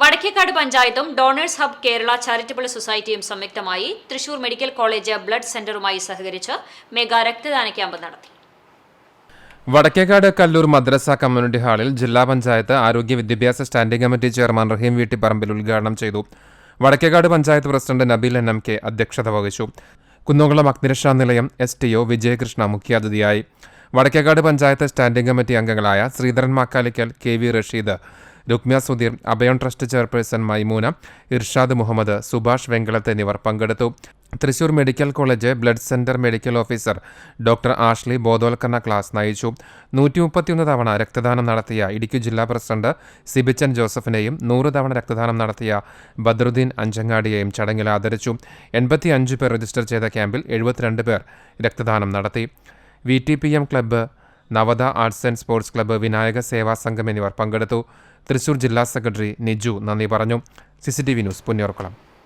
വടക്കേക്കാട് പഞ്ചായത്തും donors hub Kerala charitable സൊസൈറ്റിയും സംയുക്തമായി തൃശൂർ മെഡിക്കൽ കോളേജ് ബ്ലഡ് സെന്ററുമായി സഹകരിച്ച് മെഗാ രക്തദാന ക്യാമ്പ് നടത്തി. വടക്കേക്കാട് കല്ലൂർ മദ്രസ കമ്മ്യൂണിറ്റി ഹാളിൽ ജില്ലാ പഞ്ചായത്ത് ആരോഗ്യ വിദ്യാഭ്യാസ standing committee chairman Raheem Veettipparambil ഉദ്ഘാടനം ചെയ്തു. Vadakkekad panchayat president Nabeel N M K അധ്യക്ഷത വഹിച്ചു. കുന്നംകുളം അഗ്നിരക്ഷാ നിലയം എസ് ടി ഒ വിജയകൃഷ്ണ മുഖ്യാതിഥിയായി. വടക്കേക്കാട് പഞ്ചായത്ത് സ്റ്റാൻഡിംഗ് കമ്മിറ്റി അംഗങ്ങളായ Sreedharan Makkalikkal K V Rasheed Rukmya Sudheer Abhayam trust chairperson Maimoona Irshad Muhammad Subhash Venkalath എന്നിവർ പങ്കെടുത്തു. Thrissur medical college blood centre medical officer doctor Ashley ബോധവൽക്കരണ class നയിച്ചു. നൂറ്റി മുപ്പത്തിയൊന്ന് തവണ രക്തദാനം നടത്തിയ ഇടുക്കി ജില്ലാ പ്രസിഡന്റ് സിബിച്ചൻ ജോസഫിനെയും നൂറ് തവണ രക്തദാനം നടത്തിയ ബദ്രുദ്ദീൻ അഞ്ചങ്ങാടിയെയും ചടങ്ങിൽ ആദരിച്ചു. എൺപത്തി അഞ്ച് പേർ രജിസ്റ്റർ ചെയ്ത ക്യാമ്പിൽ എഴുപത്തിരണ്ട് പേർ രക്തദാനം നടത്തി. V T P M club Navatha arts and sports club Vinayaka Seva Sangham എന്നിവർ പങ്കെടുത്തു. തൃശൂർ ജില്ലാ സെക്രട്ടറി നിജു നന്ദി പറഞ്ഞു. C C T V news Punnoorkulam.